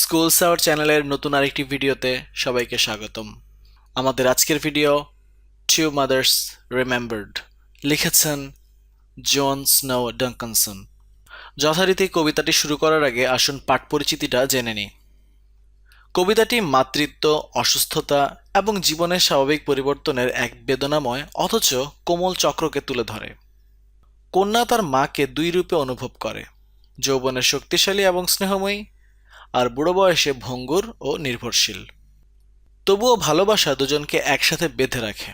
School sour চ্যানেলের নতুন আরেকটি ভিডিওতে সবাইকে স্বাগতম। আমাদের আজকের ভিডিও টু মাদার্স রিমেম্বার্ড লিখেছেন জন স্নো ডাঙ্কনসন। যথারীতি কবিতাটি শুরু করার আগে আসুন পাঠ পরিচিতিটা জেনে নিই। কবিতাটি মাতৃত্ব, অসুস্থতা এবং জীবনের স্বাভাবিক পরিবর্তনের এক বেদনাময় অথচ কোমল চক্রকে তুলে ধরে। কন্যা তার মাকে দুই রূপে অনুভব করে। যৌবনের শক্তিশালী এবং স্নেহময়ী আর বুড়ো বয়সে ভঙ্গুর ও নির্ভরশীল। তবুও ভালোবাসা দুজনকে একসাথে বেঁধে রাখে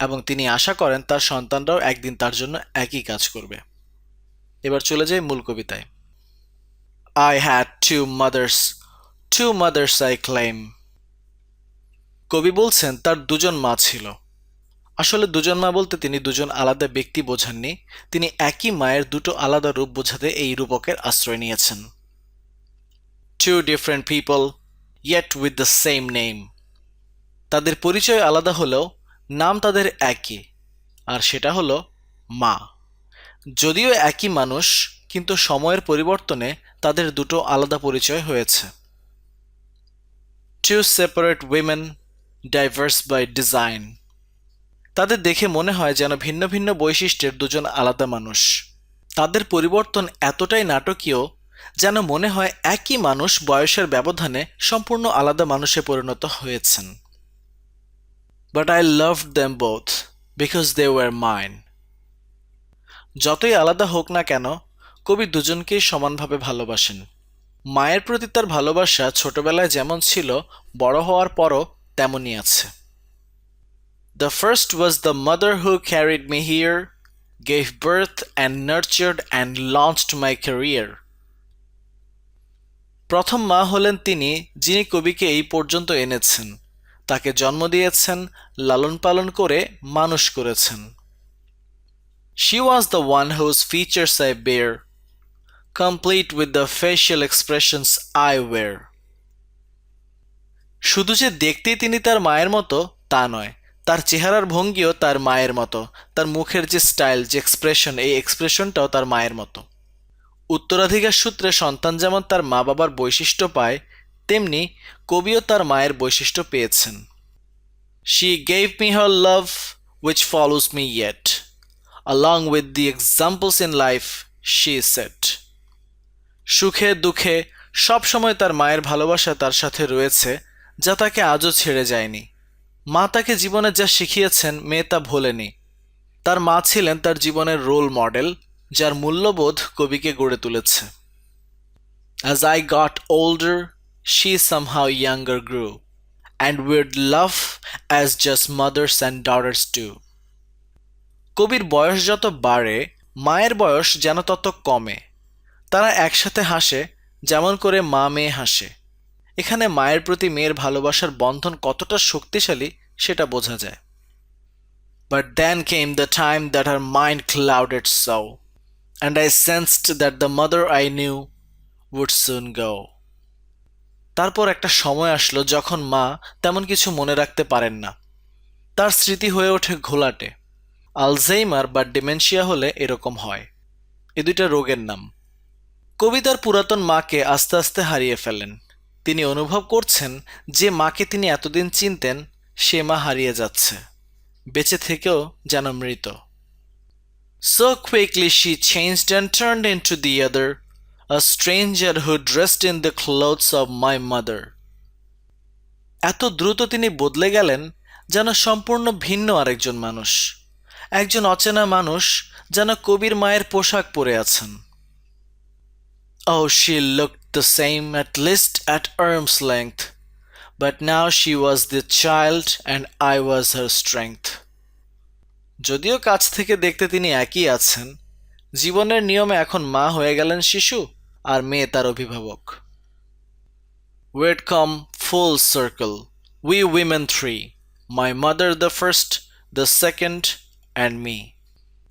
এবং তিনি আশা করেন তার সন্তানরাও একদিন তার জন্য একই কাজ করবে। এবার চলে যাই মূল কবিতায়। I had two mothers two mothers I claim কবি বলছেন, তার দুজন মা ছিল। আসলে দুজন মা বলতে তিনি দুজন আলাদা ব্যক্তি বোঝাননি, তিনি একই মায়ের দুটো আলাদা রূপ বোঝাতে এই রূপকের আশ্রয় নিয়েছেন। Two different people, yet with the same name. তাদের পরিচয় আলাদা হলেও নাম তাদের একই আর সেটা হলো মা। যদিও একই মানুষ কিন্তু সময়ের পরিবর্তনে তাদের দুটো আলাদা পরিচয় হয়েছে। Two separate women diverse by design তাদের দেখে মনে হয় যেন ভিন্ন ভিন্ন বৈশিষ্ট্যের দুজন আলাদা মানুষ। তাদের পরিবর্তন এতটাই নাটকীয় যেন মনে হয় একই মানুষ বয়সের ব্যবধানে সম্পূর্ণ আলাদা মানুষে পরিণত হয়েছেন। But I love them both because they were mine যতই আলাদা হোক না কেন, কবি দুজনকেই সমানভাবে ভালোবাসেন। মায়ের প্রতি তার ভালোবাসা ছোটবেলায় যেমন ছিল, বড় হওয়ার পরও তেমনই আছে। The first was the mother who carried me here gave birth and nurtured and launched my career প্রথম মা হলেন তিনি যিনি কবিকে এই পর্যন্ত এনেছেন। তাকে জন্ম দিয়েছেন, লালন পালন করে মানুষ করেছেন। She was the one whose features I bear complete with the facial expressions I wear শুধু যে দেখতেই তিনি তার মায়ের মতো, তা নয়, তার চেহারার ভঙ্গিও তার মায়ের মতো, তার মুখের যে স্টাইল যে এক্সপ্রেশন এই এক্সপ্রেশনটাও তার মায়ের মতো। উত্তরাধিকার সূত্রে সন্তান যেমন তার মা বাবার বৈশিষ্ট্য পায়, তেমনি কবিও তার মায়ের বৈশিষ্ট্য পেয়েছেন। She gave me her love which follows me yet along with the examples in life she set. সুখে দুঃখে সব সময় তার মায়ের ভালোবাসা তার সাথে রয়েছে, যা তাকে আজও ছেড়ে যায়নি। মা তাকে জীবনে যা শিখিয়েছেন, মেয়ে তা ভোলেনি। তার মা ছিলেন তার জীবনের রোল মডেল যার মূল্যবোধ কবিকে গড়ে তুলেছে। As i got older she somehow younger grew and we'd love as just mothers and daughters do কবির বয়স যত বাড়ে, মায়ের বয়স যেন তত কমে। তারা একসাথে হাসে, যেমন করে মা মেয়ে হাসে। এখানে মায়ের প্রতি মেয়ের ভালোবাসার বন্ধন কতটা শক্তিশালী, সেটা বোঝা যায়। But then came the time that her mind clouded so and I sensed that the mother I knew would soon go. তারপর একটা সময় আসলো যখন মা তেমন কিছু মনে রাখতে পারেন না। তার স্মৃতি হয়ে ওঠে ঘোলাটে। আলঝেইমার বা ডিমেনশিয়া হলে এরকম হয়। এ দুইটা রোগের নাম। কবিতার পুরাতন মাকে আস্তে আস্তে হারিয়ে ফেলেন। তিনি অনুভব করছেন যে মাকে তিনি এতদিন চিনতেন, সে মা হারিয়ে যাচ্ছে। বেঁচে থেকেও যেন মৃত। So quickly she changed and turned into the other, a stranger who dressed in the clothes of my mother. এত দ্রুত তিনি বদলে গেলেন যেন সম্পূর্ণ ভিন্ন আরেকজন মানুষ একজন অচেনা মানুষ যেন কবির মায়ের পোশাক পরে আছেন Oh, she looked the same at least at arm's length, but now she was the child and I was her strength. যদিও কাছ থেকে দেখতে তিনি একই আছেন, জীবনের নিয়মে এখন মা হয়ে গেলেন শিশু আর মেয়ে তার অভিভাবক। We've come full circle, we women three, my mother the first, the second and me.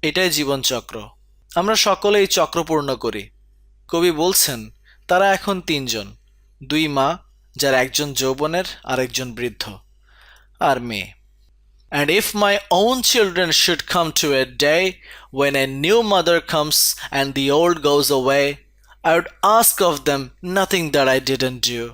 এটাই জীবনচক্র। আমরা সকলেই চক্র পূর্ণ করি। কবি বলছেন, তারা এখন তিনজন, দুই মা, যার একজন যৌবনের আর একজন বৃদ্ধ, আর মেয়ে। And if my own children should come to a day when a new mother comes and the old goes away, I would ask of them nothing that I didn't do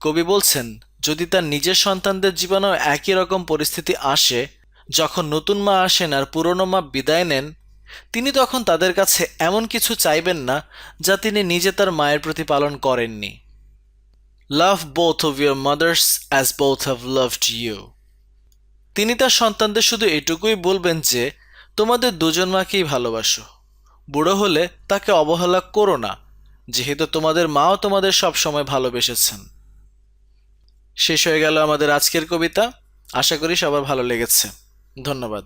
কবি বলছেন যদি তার নিজের সন্তানদের জীবনেও একই রকম পরিস্থিতি আসে যখন নতুন মা আসেন আর পুরনো মা বিদায় নেন তিনি তখন তাদের কাছে এমন কিছু চাইবেন না যা তিনি নিজে তার মায়ের প্রতি পালন করেননি। Love both of your mothers as both have loved you তিনি তার সন্তানদের শুধু এটুকুই বলবেন যে, তোমাদের দুজন মাকেই ভালোবাসো। বুড়ো হলে তাকে অবহেলা করো না, যেহেতু তোমাদের মাও তোমাদের সব সময় ভালোবেসেছেন। শেষ হয়ে গেল আমাদের আজকের কবিতা। আশা করি সবার ভালো লেগেছে। ধন্যবাদ।